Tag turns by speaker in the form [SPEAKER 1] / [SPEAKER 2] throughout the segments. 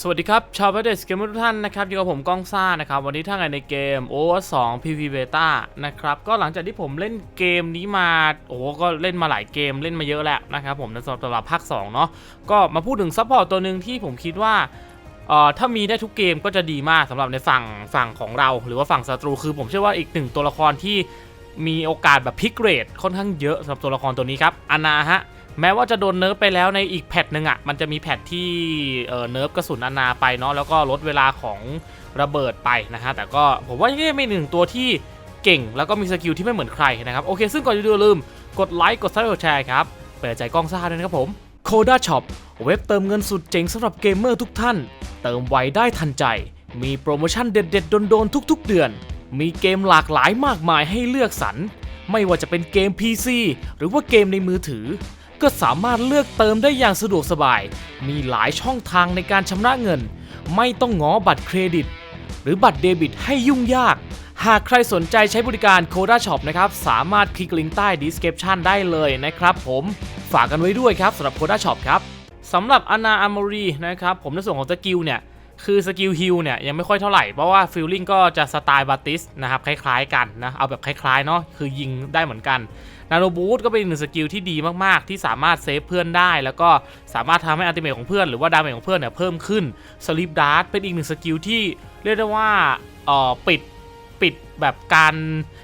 [SPEAKER 1] สวัสดีครับ ชาวเบเดสเกมทุกท่านนะครับอยู่กับผมก้องซ่านะครับ วันนี้ถ้าไงในเกม o v e r 2 PV Beta นะครับ ก็หลังจากที่ผมเล่นเกมนี้มา โอ้ก็เล่นมาหลายเกมเล่นมาเยอะแล้วนะครับผมในสำหรับตำรับภาค 2 เนาะก็มาพูดถึงซัพพอร์ตตัวหนึ่งที่ผมคิดว่าเอ่อถ้ามีได้ทุกเกมก็จะดีมากสำหรับในฝั่งฝั่งของเรา หรือว่าฝั่งศัตรูคือผมเชื่อว่าอีกหนึ่งตัวละครที่มีโอกาสแบบพิกเรทค่อนข้างเยอะสำหรับตัวละครตัวนี้ครับอานาฮะ แม้ว่าจะโดนเนิร์ฟไปแล้วในอีกแพทหนึ่งอะมันจะมีแพทที่เนิร์ฟกระสุนอนาไปเนาะแล้วก็ลดเวลาของระเบิดไปนะฮะแต่ก็ผมว่ายังไม่หนึ่งตัวที่เก่ง แล้วก็มีสกิลที่ไม่เหมือนใครนะครับโอเค ซึ่งก่อนจะดูลืมกดไลค์กดซับกดแชร์ครับเปิดใจกล้องซ่าด้วยนะครับผม Coda Shop เว็บเติมเงินสุดเจ๋งสำหรับเกมเมอร์ทุกท่าน เติมไวได้ทันใจ มีโปรโมชั่นเด็ด ๆ โดน ๆ ทุก ๆ เดือน มีเกมหลากหลายมากมายให้เลือกสรรไม่ว่าจะเป็นเกม PC หรือว่าเกมในมือถือ ก็สามารถเลือกเติมได้อย่างสะดวกสบาย มีหลายช่องทางในการชำระเงิน ไม่ต้องง้อบัตรเครดิต หรือบัตรเดบิตให้ยุ่งยาก หากใครสนใจใช้บริการโคด้าช็อปนะครับ สามารถคลิกลิงก์ใต้ description ได้เลยนะครับผมฝากกันไว้ด้วยครับสำหรับโคด้าช็อปครับสำหรับอนาอามรีนะครับผมในส่วนของสกิลเนี่ย คือสกิลฮิลเนี่ยยังไม่ค่อยเท่าไหร่เพราะว่าฟิลลิ่งก็จะสไตล์บาติสนะครับคล้ายๆกันนะเอาแบบคล้ายๆเนาะคือยิงได้เหมือนกันนาโนบูทก็เป็นอีกหนึ่งสกิลที่ดีมากๆ ที่สามารถเซฟเพื่อนได้ แล้วก็สามารถทำให้อัลติเมทของเพื่อนหรือว่าดาเมจของเพื่อนเนี่ยเพิ่มขึ้นสลิปดาร์ตเป็นอีกหนึ่งสกิลที่เรียกได้ว่าเอ่อปิดปิดแบบการ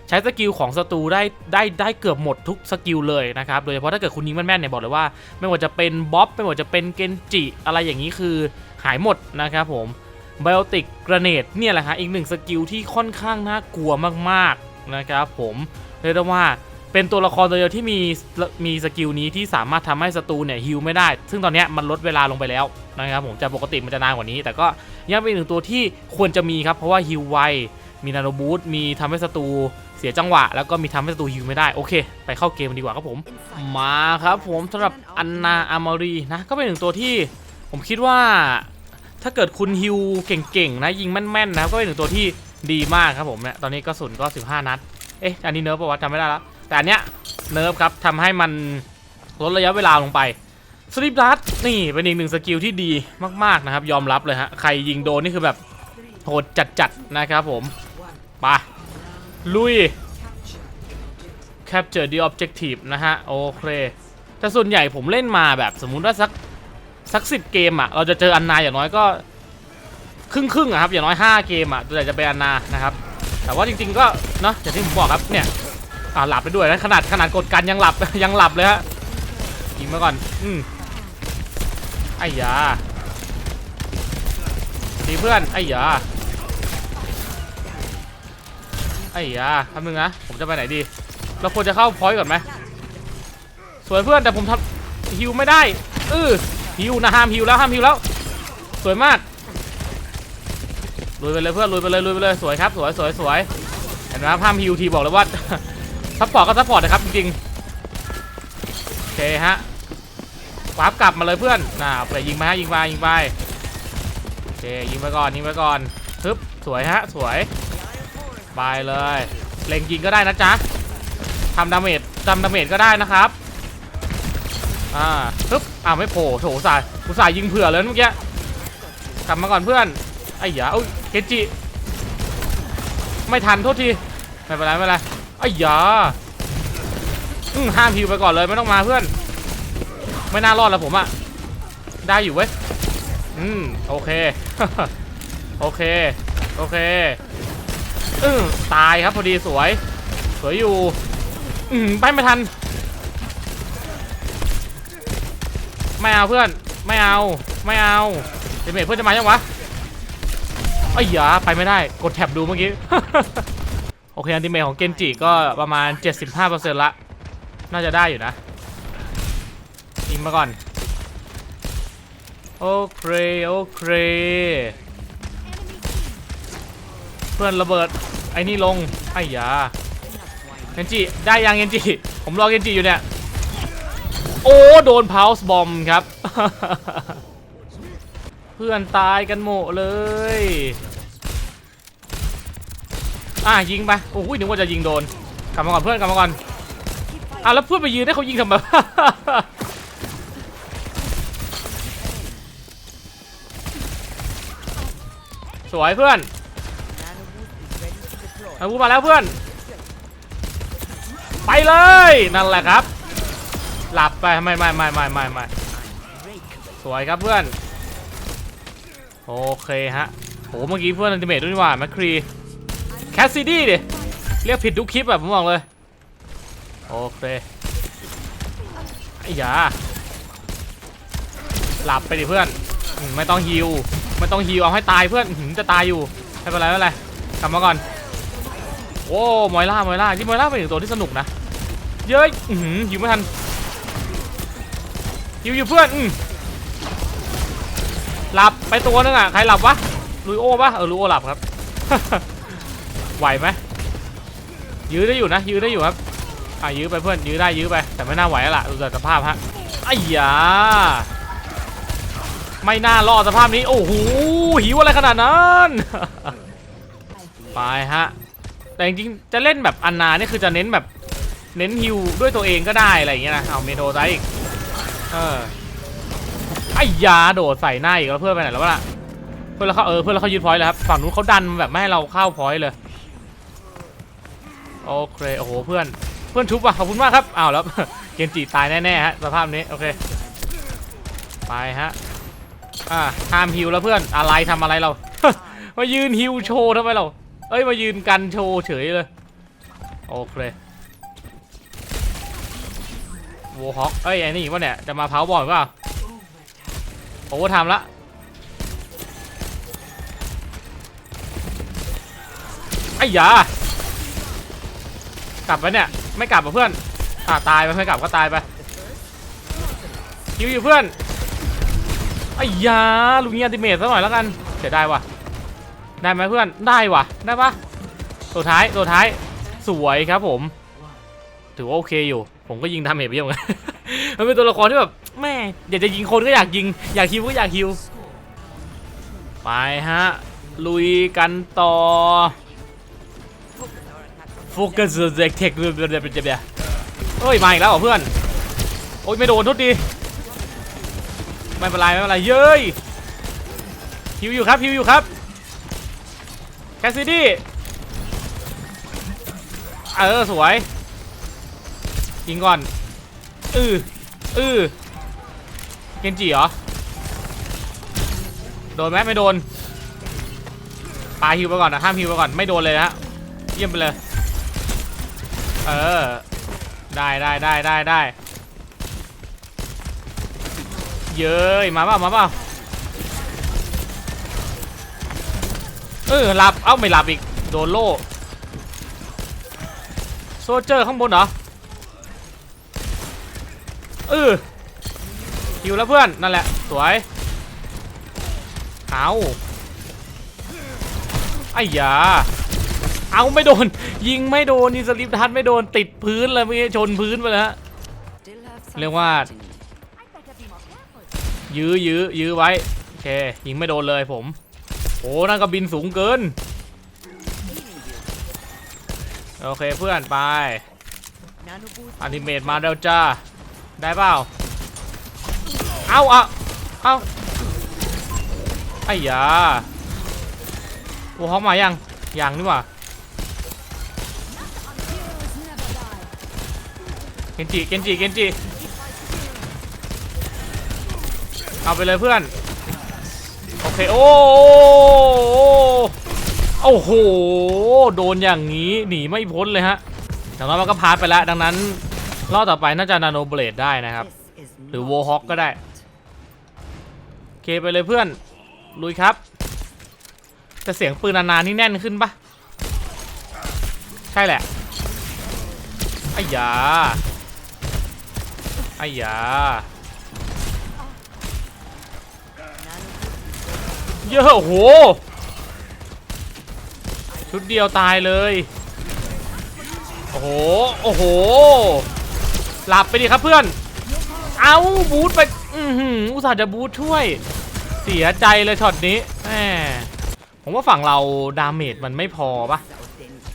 [SPEAKER 1] ใช้สกิลของศัตรูได้ได้ได้เกือบหมดทุกสกิลเลยนะครับโดยเฉพาะถ้าเกิดคุณยิงแม่นๆเนี่ยบอกเลยว่า ไม่ว่าจะเป็นบ๊อบไม่ว่าจะเป็นเกนจิอะไรอย่างนี้คือ หายหมดนะครับผมไบโอติกกระเนดเนี่ยแหละฮะอีกหนึ่งสกิลที่ค่อนข้างน่ากลัวมากๆนะครับผมเรียกได้ว่าเป็นตัวละครตัวเดียวที่มีมีสกิลนี้ที่สามารถทำให้ศัตรูเนี่ยฮิลไม่ได้ ซึ่งตอนนี้มันลดเวลาลงไปแล้วนะครับผมจากปกติมันจะนานกว่านี้ แต่ก็ยังเป็นหนึ่งตัวที่ควรจะมีครับ เพราะว่าฮิลไว มีนาโนบูทมีทำให้ศัตรูเสียจังหวะ แล้วก็มีทำให้ศัตรูฮิลไม่ได้ โอเค ไปเข้าเกมดีกว่าครับผม มาครับผมสำหรับอันนาอามารีนะก็เป็นหนึ่งตัวที่ ผมคิดว่าถ้าเกิดคุณฮิวเก่งๆนะยิงแม่นๆนะครับก็เป็นหนึ่งตัวที่ดีมากครับผมเนี่ยตอนนี้กระสุนก็ 15 นัด เอ๊ะอันนี้เนิร์ฟปะวะจำไม่ได้แล้วแต่อันเนี้ยเนิร์ฟครับทำให้มันลดระยะเวลาลงไปสลิปดัตนี่เป็นอีกหนึ่งสกิลที่ดีมากๆนะครับ ยอมรับเลยฮะใครยิงโดนนี่คือแบบโหดจัดๆนะครับผมไปลุย capture the objective นะฮะ โอเค แต่ส่วนใหญ่ผมเล่นมาแบบสมมุติว่าสัก สักสิบเกมอะเราจะเจออันนาอย่างน้อยก็ครึ่งครึ่งๆอะครับอย่างน้อย 5 เกมอะตัวใหญ่จะเป็นอันนานะครับ แต่ว่าจริงๆก็เนาะอย่างที่ผมบอกครับเนี่ยอ่าหลับไปด้วยนะขนาดขนาดกดกันยังหลับยังหลับเลยฮะยิงมาก่อนอืมไอ้ยาดีเพื่อนไอ้ยาไอ้ยาทำนึงนะผมจะไปไหนดี เราควรจะเข้าพอยต์ก่อนไหมสวยเพื่อนแต่ผมทำฮิวไม่ได้เออ ฮิวนะห้ามฮิวแล้วห้ามฮิวแล้ว สวยมากลุยไปเลยเพื่อนลุยไปเลยลุยไปเลยสวยครับสวยสวยสวยเห็นไหมครับห้ามฮิวทีบอกเลยว่าซัพพอร์ตก็ซัพพอร์ตนะครับจริงๆโอเคฮะวาร์ปกลับมาเลยเพื่อนน่าไปยิงไปฮะยิงไปยิงไปโอเคยิงไปก่อนยิงไปก่อนฮึบสวยฮะสวยไปเลยเล็งยิงก็ได้นะจ๊ะทำดาเมจทำดาเมจก็ได้นะครับอ่าปึ๊บ อ่าไม่โผล่โถสายกูสายยิงเผื่อเลยเมื่อกี้กลับมาก่อนเพื่อนไอ้หยาเอ้ยเกจิไม่ทันโทษทีไม่เป็นไรไม่เป็นไรไอ้หยาอืมห้ามพิวไปก่อนเลยไม่ต้องมาเพื่อน ไม่น่ารอดแล้วผมอะได้อยู่เว้ยอืมโอเคโอเคโอเคอืมตายครับพอดีสวย สวยอยู่ อืมไปไม่ทัน ไม่เอาเพื่อน ไม่เอา ไม่เอาเดเมจเพื่อนจะมายังวะไอ้ยยาไปไม่ได้ กดแท็บดูเมื่อกี้ โอเคอันติเมทของเกนจิก็ประมาณ 75%ละ น่าจะได้อยู่นะยิงมาก่อน โอเค โอเค เพื่อนระเบิด ไอ้นี่ลง ไอ้ยาเกนจิ ได้ยังเกนจิ ผมรอเกนจิอยู่เนี่ย โอ้ โดนพาวส์บอมครับ เพื่อนตายกันหมดเลย อะยิงไป โอ้ยนึกว่าจะยิงโดน กลับมาก่อนเพื่อนกลับมาก่อน อะแล้วเพื่อนไปยืนให้เขายิงทำไมสวยเพื่อนอาวุธมาแล้วเพื่อน ไปเลย นั่นแหละครับ ไปไม่ไม่ไม่ไม่ไม่ไม่สวยครับเพื่อน โอเคฮะโหเมื่อกี้เพื่อนอันติเมทด้วยนี่หว่าแมคครีแคสซิดี้ดิเรียกผิดทุกคลิปแบบผมบอกเลย โอเคไอ้ยาหลับไปดิเพื่อน ไม่ต้องฮิวไม่ต้องฮิวเอาให้ตายเพื่อนหือจะตายอยู่ไม่เป็นไรไม่เป็นไรกลับมาก่อนโอ้มอยล่ามอยล่าที่มอยล่าเป็นตัวที่สนุกนะ เย้ยอือหือฮิวไม่ทัน ฮิวอยู่เพื่อนอืมหลับไปตัวนึงอะใครหลับวะลุยโอปะเออลุยโอหลับครับไหวไหมยื้อได้อยู่นะ ยื้อได้อยู่ครับอะยื้อไปเพื่อนยื้อได้ยื้อไป แต่ไม่น่าไหวละดูจากสภาพฮะไอ้ยาไม่น่ารอดสภาพนี้ โอ้โหหิวอะไรขนาดนั้นไปฮะแต่จริงๆจะเล่นแบบอันนาเนี่ยคือจะเน้นแบบเน้นฮิวด้วยตัวเองก็ได้อะไรอย่างเงี้ยนะเอาเมโทรไซอีก เออไอ้ยาโดดใส่หน้าอีกแล้วเพื่อนไปไหนแล้ววะล่ะเพื่อนเราเขาเออเพื่อนเราเขายืดพอยต์แล้วครับฝั่งนู้นเขาดันแบบไม่ให้เราเข้าพอยต์เลยโอเคโอ้โหเพื่อนเพื่อนชุบว่ะขอบคุณมากครับอ้าวแล้วเกนจิตายแน่ๆฮะสภาพนี้โอเคไปฮะอ่าห้ามฮิวแล้วเพื่อนอะไรทำอะไรเรา มายืนฮิวโชว์ทำไมเราเอ้ยมายืนกันโชว์เฉยเลยโอเค โวฮอกเอ้ยไอ้นี่วะเนี่ย จะมาเผาบ่อยเปล่าโอเวอร์ไทม์ละไอ้ยากลับไปเนี่ย ไม่กลับอะเพื่อนอ่าตายไปไม่กลับก็ตายไปคิวอยู่เพื่อนไอ้ยาลุงนี้อัติเมทซะหน่อยแล้วกันเสียดายว่ะได้ไหมเพื่อนได้วะได้ปะตัวท้ายตัวท้ายสวยครับผม ถือว่าโอเคอยู่ ผมก็ยิงทำเหตุไปเยอะเหมือนกัน มันเป็นตัวละครที่แบบแม่อยากจะยิงคนก็อยากยิง อยากคิวก็อยากคิว ไปฮะ ลุยกันต่อโฟกัสเด็กเทคเรือเรือเป็นเจ็บเดียเฮ้ย มาอีกแล้วเหรอเพื่อน โอ้ยไม่โดนทุกทีไม่เป็นไรไม่เป็นไรเย้ยฮิวอยู่ครับฮิวอยู่ครับแคสซิดี้เออสวย ยิงก่อนอืออือเกนจิเหรอ โดนไหมไม่โดนปาฮิวไปก่อนนะห้ามฮิวไปก่อนไม่โดนเลยนะฮะเยี่ยมไปเลย เออ ได้ได้ได้ได้ได้เย้ยมาเปล่ามาเปล่าเออหลับเอ้าไม่หลับอีกโดนโล่โซเจอร์ข้างบนเหรอ เออหิวแล้วเพื่อน นั่นแหละ สวย เอาไอ้ยา เอาไม่โดน ยิงไม่โดนนี่สลิปทันไม่โดนติดพื้นเลยเมื่อกี้ชนพื้นไปแล้วฮะ เรียกว่า ยื้อยื้อยื้อไว้ โอเค ยิงไม่โดนเลยผมโอ้นั่นก็บินสูงเกิน โอเคเพื่อนไปอนิเมตมาเดลจ้า ได้เปล่า เอาเอาเอาไอ้ยาโอ้ฮอกมายังยังนี่หว่าเกนจิเกนจิเกนจิเอาไปเลยเพื่อน โอเค โอ้โอ้โห โดนอย่างนี้ หนีไม่พ้นเลยฮะอย่างน้อยมันก็พาร์ทไปแล้ว ดังนั้น รอบต่อไปน่าจะนาโนเบลดได้นะครับ หรือ
[SPEAKER 2] not
[SPEAKER 1] Warhawk ก็ได้ โอเคไปเลยเพื่อน ลุยครับ แต่เสียงปืนนานๆนี่แน่นขึ้นปะใช่แหละไอ้ยาไอ้ยาเยอะโอ้โหชุดเดียวตายเลย โอ้โห โอ้โห หลับไปดิครับเพื่อน เอาบูทไป อือหืออุตส่าห์จะบูทช่วย เสียใจเลยช็อตนี้แหมผมว่าฝั่งเราดาเมจมันไม่พอปะ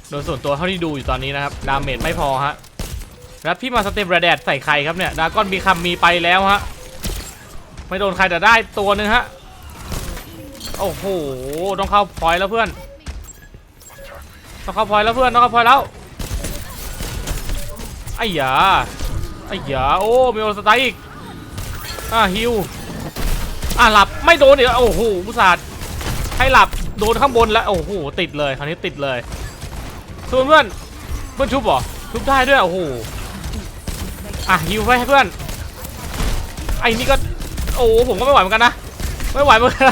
[SPEAKER 1] โดยส่วนตัวเท่าที่ดูอยู่ตอนนี้นะครับ ดาเมจไม่พอฮะแล้วพี่มาสเต็มระแดดใส่ใครครับเนี่ย ดากอนมีคำมีไปแล้วฮะ ไม่โดนใครแต่ได้ตัวนึงฮะ โอ้โห ต้องเข้าพอยแล้วเพื่อน ต้องเข้าพอยแล้วเพื่อน ต้องเข้าพอยแล้วไอ้หยา อ้หยาโอ้มีโอสไตอีกอะฮิวอะหลับไม่โดนอีกแล้วโอ้โหบุษาดให้หลับโดนข้างบนแล้วโอ้โหติดเลยคราวนี้ติดเลยส่วนเพื่อนเพื่อนชุบเหรอชุบได้ด้วยโอ้โหอะฮิวไปให้เพื่อนไอ้นี่ก็โอ้โหผมก็ไม่ไหวเหมือนกันนะไม่ไหวเหมือนกัน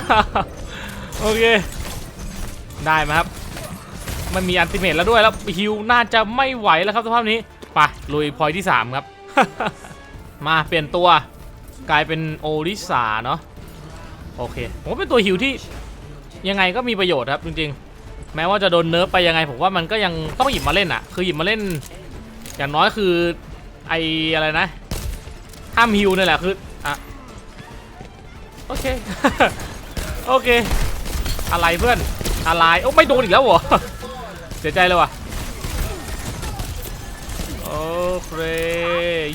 [SPEAKER 1] โอเคได้ไหมครับมันมีอันติเมตแล้วด้วยแล้วฮิวน่าจะไม่ไหวแล้วครับสภาพนี้ไปลุยพอยที่ 3 ครับ มาเปลี่ยนตัวกลายเป็นโอริสาเนาะโอเคผมว่าเป็นตัวฮิวที่ยังไงก็มีประโยชน์ครับจริงๆ แม้ว่าจะโดนเนิร์ฟไปยังไงผมว่ามันก็ยังต้องหยิบมาเล่นอะคือหยิบมาเล่น อย่างน้อยคือไออะไรนะห้ามฮิวนี่แหละคืออะโอเคโอเค อะไรเพื่อนอะไรโอ้ไม่โดนอีกแล้วเหรอเสียใจเลยว่ะ โอเค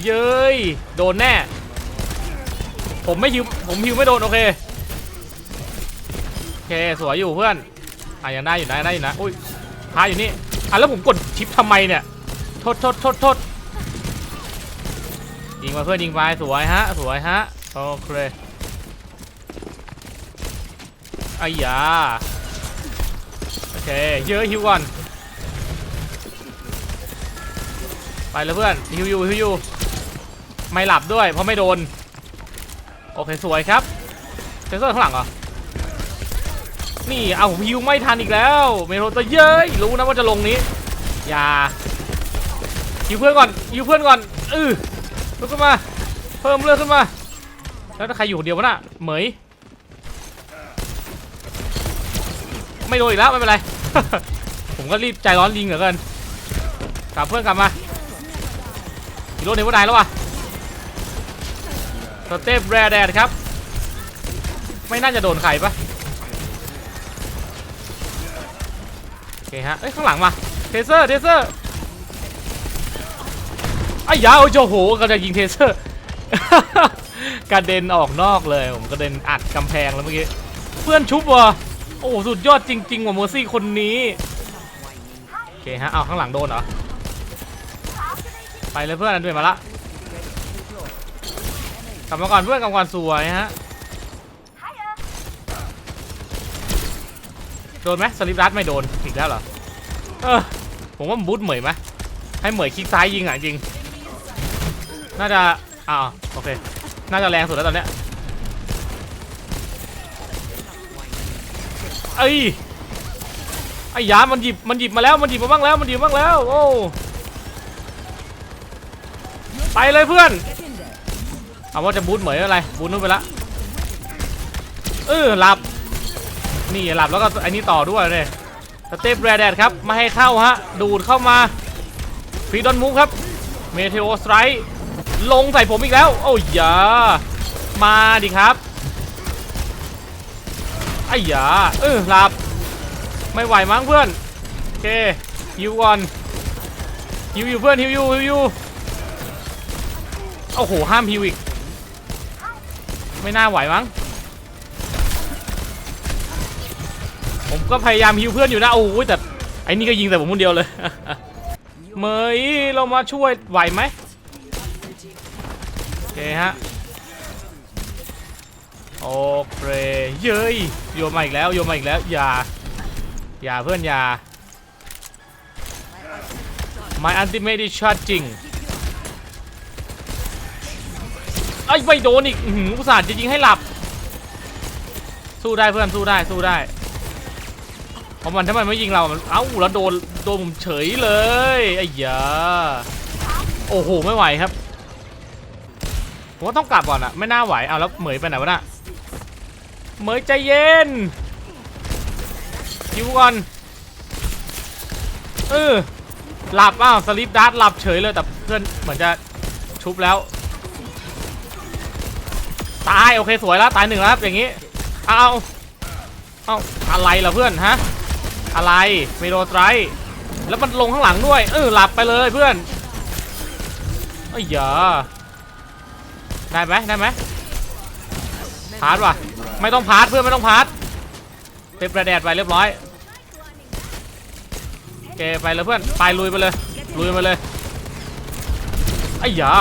[SPEAKER 1] เย้ยโดนแน่ ผมไม่ฮิวผมฮิวไม่โดนโอเคโอเคสวยอยู่เพื่อนอะยังได้อยู่นะได้อยู่นะอุ้ยท้าอยู่นี่อะแล้วผมกดชิปทำไมเนี่ยโทษโทษโทษโทษยิงมาเพื่อนยิงไปสวยฮะสวยฮะโอเคไอ้ยาโอเคเยอะฮิวก่อน ไปแล้วเพื่อนฮิวยูฮิวยูไม่หลับด้วยเพราะไม่โดน โอเคสวยครับเซนเซอร์ข้างหลังเหรอ นี่เอาฮิวไม่ทันอีกแล้ว เมโทรตเย้ยรู้นะว่าจะลงนี้อย่าฮิวเพื่อนก่อนฮิวเพื่อนก่อนอือลุกขึ้นมา เพิ่มเลือดขึ้นมา แล้วใครอยู่คนเดียววะน่ะเหมยไม่โดนอีกแล้วไม่เป็นไร ผมก็รีบใจร้อนลิงเหลือเกินกลับเพื่อนกลับมา ฮีโร่เนวดายแล้ววะสเตปแรแดดครับ ไม่น่าจะโดนใครปะโอเคฮะ เอ้ย ข้างหลังมา เทเซอร์ เทเซอร์ไอ้ยาโอ้โหก็จะยิงเทเซอร์ กระเด็นออกนอกเลย ผมกระเด็นอัดกำแพงแล้วเมื่อกี้ เพื่อนชุบวะโอ้ สุดยอดจริง ๆ ว่ะเมอร์ซี่คนนี้ โอเคฮะ เอาข้างหลังโดนเหรอ ไปเลยเพื่อนอันด้วยมาละกลับมาก่อนเพื่อนกลับก่อนสวยฮะโดนไหมสลิปรัดไม่โดนอีกแล้วเหรอเออผมว่ามันบูทเหมยไหมให้เหมยคลิกซ้ายยิงอะจริง น่าจะอ้าวโอเค น่าจะแรงสุดแล้วตอนเนี้ยไอ้ยไอ้ยามันหยิบมันหยิบมาแล้วมันหยิบมาบ้างแล้วมันหยิบมาบ้างแล้วโอ้ ไปเลยเพื่อนเอาว่าจะบูทเหมยอะไรบูทนู้นไปละเออหลับนี่หลับแล้วก็ไอ้นี่ต่อด้วยเลยสเตปแรดแดดครับไม่ให้เข้าฮะดูดเข้ามาฟีดอนมูฟครับเมเทโอสไตร์ลงใส่ผมอีกแล้ว โอ้ยยามาดิครับไอ้หยาเออหลับ ไม่ไหวมั้งเพื่อน โอเคฮิวก่อนฮิวอยู่เพื่อนฮิวอยู่ฮิวอยู่ โอ้โห ห้ามฮิวอีก ไม่น่าไหวมั้ง ผมก็พยายามฮิวเพื่อนอยู่นะ โอ้โหแต่ไอ้นี่ก็ยิงแต่ผมคนเดียวเลย เมยเรามาช่วยไหวไหมโอเคฮะ โอเคเย้ยโยมาอีกแล้วโยมาอีกแล้ว อย่า อย่าเพื่อนอย่า My ultimate is charging ไอ้ยไม่โดนอีกหืมอุตส่าห์จะยิงให้หลับ สู้ได้เพื่อนสู้ได้สู้ได้เพราะมันถ้ามันไม่ยิงเรามันเอ้าแล้วโดนโดนผมเฉยเลยไอ้ยาโอ้โหไม่ไหวครับผมว่าต้องกลับก่อนอะไม่น่าไหวเอาแล้วเหมยไปไหนวะน่ะเหมยใจเย็นคิวก่อนเออหลับอ้าวสลิปดาร์ทหลับเฉยเลยแต่เพื่อนเหมือนจะชุบแล้ว ตายโอเคสวยแล้วตายหนึ่งแล้วครับอย่างนี้เอาเอาอะไรล่ะเพื่อนฮะอะไรเมโดไตรแล้วมันลงข้างหลังด้วยเออหลับไปเลยเพื่อนเอ้ยอย่าได้ไหมได้ไหมพาร์ทว่ะไม่ต้องพาร์ทเพื่อนไม่ต้องพาร์ทเต็มประแดดไปเรียบร้อยโอเคไปเลยเพื่อนไปลุยไปเลยลุยไปเลยไอ้หยา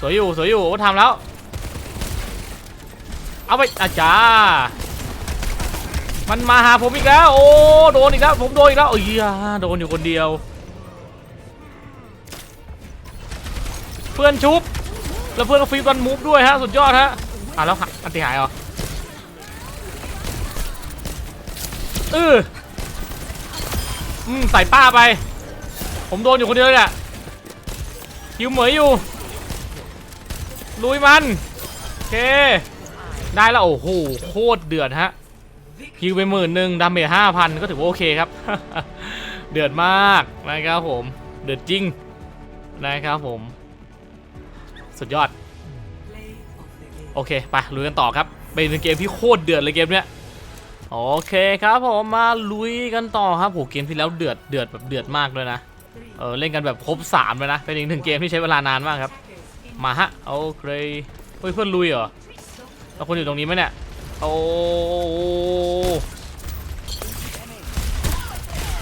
[SPEAKER 1] สวยอยู่สวยอยู่โอ้ทำแล้ว เอาไปอาจารย์มันมาหาผมอีกแล้ว โอ้โดนอีกแล้วผมโดนอีกแล้วเอ้ยโดนอยู่คนเดียว เพื่อนชุบแล้วเพื่อนก็ฟีบันมูฟด้วยฮะสุดยอดฮะอะแล้วอันติหายเหรอเอออืมใส่ป้าไป ผมโดนอยู่คนเดียวเลยอะหิวเหมยอยู่ลุยมันโอเค ได้แล้วโอ้โหโคตรเดือดฮะฮิวไปหมื่นหนึ่งดาเมจห้าพันก็ถือว่าโอเคครับ เดือดมากนะครับผม เดือดจริงนะครับผม สุดยอด โอเค ไปลุยกันต่อครับ เป็นเกมที่โคตรเดือดเลยเกมเนี้ยโอเคครับผมมาลุยกันต่อครับโหเกมที่แล้วเดือดเดือดแบบเดือดมากเลยนะเออเล่นกันแบบครบสามเลยนะเป็นอีกหนึ่งเกมที่ใช้เวลานานมากครับ มาฮะโอเคเฮ้ยเพื่อนลุยเหรอ แล้วคนอยู่ตรงนี้ไหมเนี่ย โอ้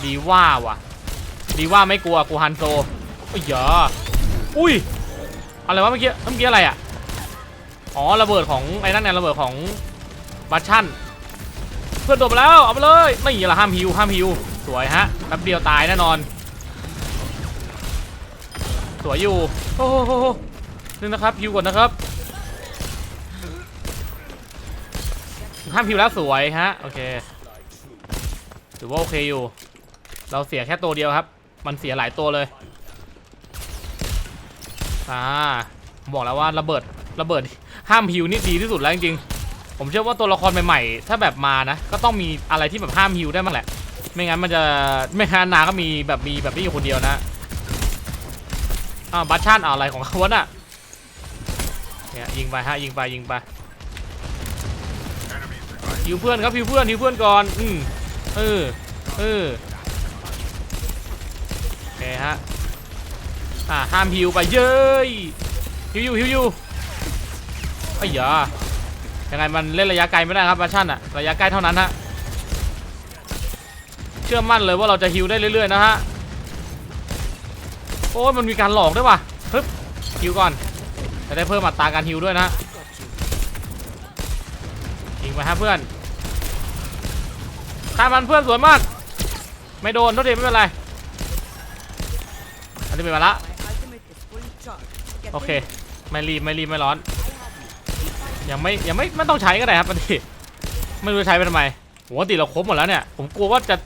[SPEAKER 1] ดีว่าว่ะ ดีว่าไม่กลัวกูฮันโซอุ้ยเหรออุ้ย อะไรวะเมื่อกี้ เมื่อกี้อะไรอะ อ๋อระเบิดของไอ้นั่นเนี่ยระเบิดของบัชชั่น เพื่อนโดดมาแล้ว เอาไปเลยนี่แหละห้ามฮิวห้ามฮิว สวยฮะแป๊บเดียวตายแน่นอน สวยอยู่ โอ้โหนึงนะครับฮิวก่อนนะครับ ห้ามฮิวแล้วสวยฮะโอเคถือว่าโอเคอยู่ เราเสียแค่ตัวเดียวครับ มันเสียหลายตัวเลยอ่าบอกแล้วว่าระเบิดระเบิดห้ามฮิวนี่ดีที่สุดแล้วจริงๆผมเชื่อว่าตัวละครใหม่ๆถ้าแบบมานะ ก็ต้องมีอะไรที่แบบห้ามฮิวได้มาแหละ ไม่งั้นมันจะไม่งั้นนาก็มีแบบมีแบบนี้อยู่คนเดียวนะอ้าวบัชชันอาอะไรของเขาวะน่ะเนี่ยยิงไปฮะยิงไปยิงไป ฮิวเพื่อนครับฮิวเพื่อนฮิวเพื่อนก่อนอืมเออเออโอเคฮะอ่าห้ามฮิวไปเย้ยฮิวอยู่ฮิวอยู่ไอ้ยายังไงมันเล่นระยะไกลไม่ได้ครับบัชชั่นอะระยะใกล้เท่านั้นฮะเชื่อมั่นเลยว่าเราจะฮิวได้เรื่อยๆนะฮะโอ้ยมันมีการหลอกด้วยว่ะฮึบฮิวก่อนจะได้เพิ่มอัตราการฮิวด้วยนะ ยิงไปฮะเพื่อนฆ่ามันเพื่อนสวยมาก ไม่โดนโทษทีไม่เป็นไร อันนี้เป็นมาละ
[SPEAKER 2] My ultimate is fully charged. Get
[SPEAKER 1] โอเค
[SPEAKER 2] ready.
[SPEAKER 1] ไม่รีบไม่รีบไม่ร้อน ยังไม่ยังไม่ไม่ต้องใช้ก็ได้ครับปกติไม่รู้จะใช้ไปทำไมปกติเราครบหมดแล้วเนี่ย ผมกลัวว่าจะ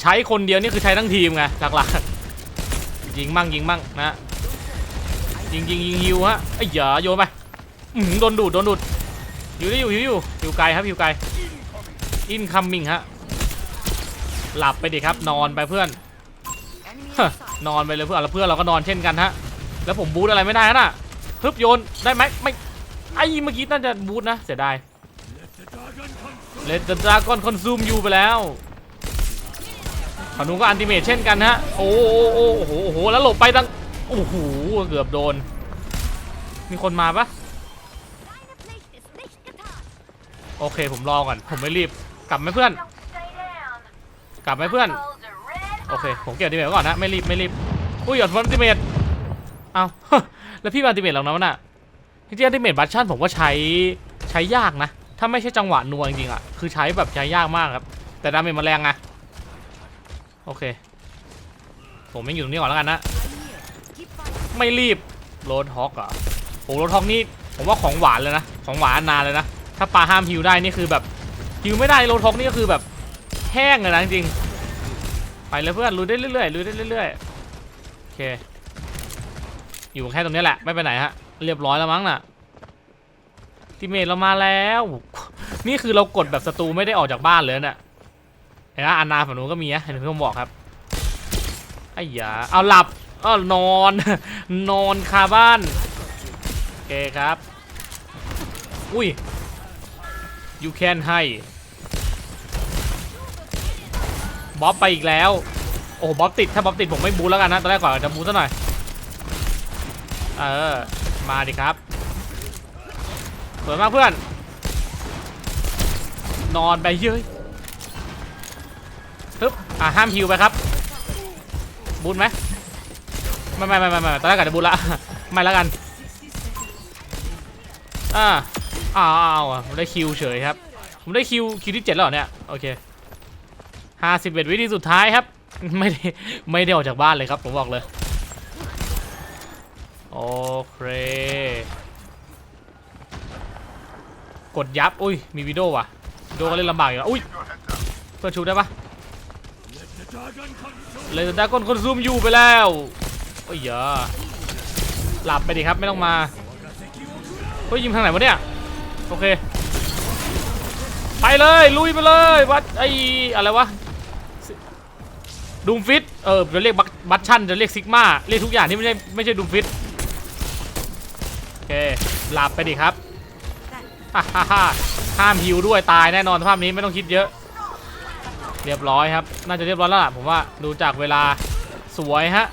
[SPEAKER 1] ใช้คนเดียวนี่คือใช้ทั้งทีมไงหลักๆยิงมั่งยิงมั่งนะยิงยิงยิงฮิวฮะไอ้ยอย่าโยนไปอื้อหือโดนดูดโดนดูด อยู่ได้อยู่อยู่อยู่อยู่ไกลครับอยู่ไกลอินคัมมิงฮะหลับไปดิครับนอนไปเพื่อน
[SPEAKER 2] Enemy
[SPEAKER 1] ฮะ
[SPEAKER 2] inside.
[SPEAKER 1] นอนไปเลยเพื่อนแล้วเพื่อนเราก็นอนเช่นกันฮะแล้วผมบูทอะไรไม่ได้นะน่ะฮึบโยนได้ไหมไม่ไอ้เมื่อกี้น่าจะบูทนะเสียดายเลดดราก้อนคอนซูมยูไปแล้วฝั่งนู้นก็อันติเมทเช่นกันฮะโอ้โอ้โอ้โอ้โหโอ้โหแล้วหลบไปตั้งโอ้โหเกือบโดน มีคนมาปะ โอเคผมรอก่อนผมไม่รีบกลับไหมเพื่อน กลับไหมเพื่อนโอเคผมเก็บอันติเมทก่อนนะไม่รีบไม่รีบอุ้ยหยอดฟันอันติเมทเอาแล้วพี่มาอันติเมทหรอกนะวะน่ะจริงๆติเมทบัตชั่นผมก็ใช้ใช้ยากนะ ถ้าไม่ใช่จังหวะนัวจริงๆอะคือใช้แบบใช้ยากมากครับ แต่ดาเมจมันแรงไงโอเค ผมไม่อยู่ตรงนี้ก่อนแล้วกันนะ ไม่รีบโรดฮอกอะโอ้โรดฮอกนี่ผมว่าของหวานเลยนะ ของหวานนานเลยนะ ถ้าปลาห้ามฮิวได้นี่คือแบบฮิวไม่ได้โรดฮอกนี่ก็คือแบบแห้งเลยนะจริงไปเลยเพื่อนลุยได้เรื่อยๆลุยได้เรื่อยๆโอเคอยู่แค่ตรงนี้แหละไม่ไปไหนฮะเรียบร้อยแล้วมั้งน่ะทีเมทเรามาแล้ว นี่คือเรากดแบบศัตรูไม่ได้ออกจากบ้านเลยนี่ยเห็นไหมอันนาฝั่งนู้นก็มีนะเห็นที่ผมบอกครับไอ้ยาเอาหลับอ้านอนนอนคาบ้านโอเคครับ อุ้ย you can ให้บ๊อบไปอีกแล้ว โอ้โหบ๊อบติด ถ้าบ๊อบติดผมไม่บูแล้วกันนะ ตอนแรกก่อนจะบูซะหน่อย เออ มาดิครับสวยมากเพื่อน นอนไปเย้ยปึ๊บ อะห้ามฮิวไปครับ บูทไหมไม่ไม่ไม่ไม่ไม่ตอนแรกกะจะบูทละ ไม่แล้วกัน อ่า อ้าวผมได้คิวเฉยครับ ผมได้คิวคิวที่เจ็ดแล้วเนี่ยโอเคห้าสิบเอ็ดวิธีสุดท้ายครับ ไม่ได้ไม่ได้ออกจากบ้านเลยครับผมบอกเลยโอเคกดยับ อุ้ย มีวิดีโอว่ะวิดีโอก็เล่นลำบากอยู่แล้วอุ้ยเพื่อนชูได้ปะเลยดากอนคนซูมอยู่ไปแล้ว โอ้ยอย่าหลับไปดิครับ ไม่ต้องมา เฮ้ย ยิงทางไหนวะเนี่ย โอเค ไปเลย ลุยไปเลยวัดไออะไรวะดูมฟิตเออจะเรียกบัตชั่นจะเรียกซิกมาเรียกทุกอย่างที่ไม่ใช่ไม่ใช่ดูมฟิตโอเคหลับไปดิครับฮ่าฮ่าฮ่าห้ามฮิวด้วยตายแน่นอนภาพนี้ไม่ต้องคิดเยอะ เรียบร้อยครับ น่าจะเรียบร้อยแล้วล่ะผมว่าดูจากเวลาสวยฮะ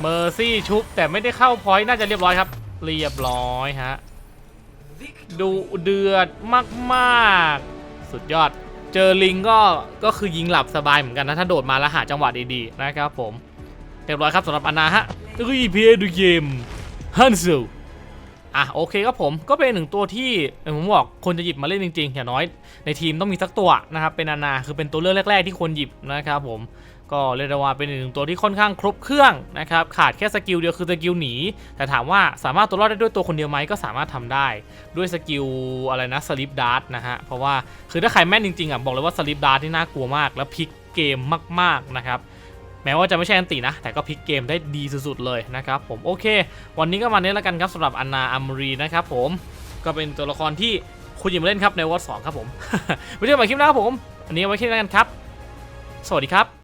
[SPEAKER 1] เมอร์ซี่ชุบแต่ไม่ได้เข้าพอยต์น่าจะเรียบร้อยครับ เรียบร้อยฮะ ดูเดือดมากๆ สุดยอด เจอลิงก็ก็คือยิงหลับสบายเหมือนกันนะ ถ้าโดดมาแล้วหาจังหวะดีๆ นะครับผมเรียบร้อยครับสำหรับอนาฮะรีเพย์ดูเกมฮันซูอะโอเคครับผมก็เป็นหนึ่งตัวที่ผมบอกคนจะหยิบมาเล่นจริงๆอย่างน้อยในทีมต้องมีสักตัวนะครับเป็นอนาคือเป็นตัวเลือกแรก ๆ ที่คนหยิบนะครับผม ก็เรียกได้ว่าเป็นหนึ่งตัวที่ค่อนข้างครบเครื่องนะครับขาดแค่สกิลเดียวคือสกิลหนีแต่ถามว่าสามารถตัวรอดได้ด้วยตัวคนเดียวไหมก็สามารถทำได้ ด้วยสกิลอะไรนะสลิปดาร์ตนะฮะเพราะว่าคือถ้าใครแม่นจริงๆอะบอกเลยว่าสลิปดาร์ตที่น่ากลัวมากแล้วพลิกเกมมากๆนะครับแม้ว่าจะไม่ใช่อันตินะ แต่ก็พลิกเกมได้ดีสุดๆเลยนะครับผมโอเค วันนี้ก็มาเนี้แล้วกันครับสำหรับอันนาอัมรีนะครับผมก็เป็นตัวละครที่คุณยิมเล่นครับในวอตสองครับผมไว้เจอกันใหม่คลิปหน้าครับผม อันนี้ไว้แค่นี้กันครับ สวัสดีครับ